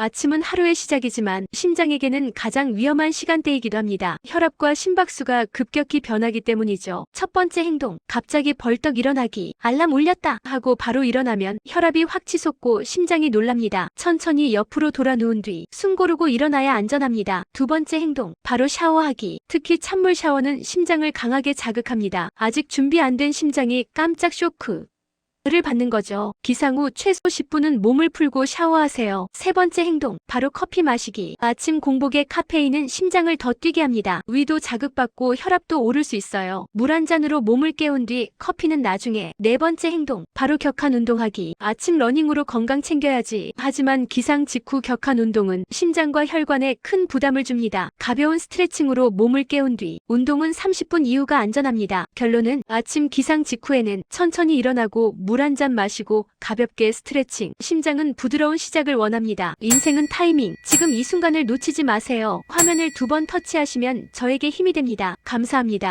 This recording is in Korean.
아침은 하루의 시작이지만 심장에게는 가장 위험한 시간대이기도 합니다. 혈압과 심박수가 급격히 변하기 때문이죠. 첫 번째 행동, 갑자기 벌떡 일어나기. 알람 울렸다 하고 바로 일어나면 혈압이 확 치솟고 심장이 놀랍니다. 천천히 옆으로 돌아 누운 뒤 숨 고르고 일어나야 안전합니다. 두 번째 행동, 바로 샤워하기. 특히 찬물 샤워는 심장을 강하게 자극합니다. 아직 준비 안 된 심장이 깜짝 쇼크. 를 받는 거죠. 기상 후 최소 10분은 몸을 풀고 샤워하세요. 세 번째 행동, 바로 커피 마시기. 아침 공복의 카페인은 심장을 더 뛰게 합니다. 위도 자극받고 혈압도 오를 수 있어요. 물 한 잔으로 몸을 깨운 뒤 커피는 나중에. 네 번째 행동, 바로 격한 운동하기. 아침 러닝으로 건강 챙겨야지. 하지만 기상 직후 격한 운동은 심장과 혈관에 큰 부담을 줍니다. 가벼운 스트레칭으로 몸을 깨운 뒤 운동은 30분 이후가 안전합니다. 결론은 아침 기상 직후에는 천천히 일어나고 물 한 잔 마시고 가볍게 스트레칭. 심장은 부드러운 시작을 원합니다. 인생은 타이밍. 지금 이 순간을 놓치지 마세요. 화면을 두 번 터치하시면 저에게 힘이 됩니다. 감사합니다.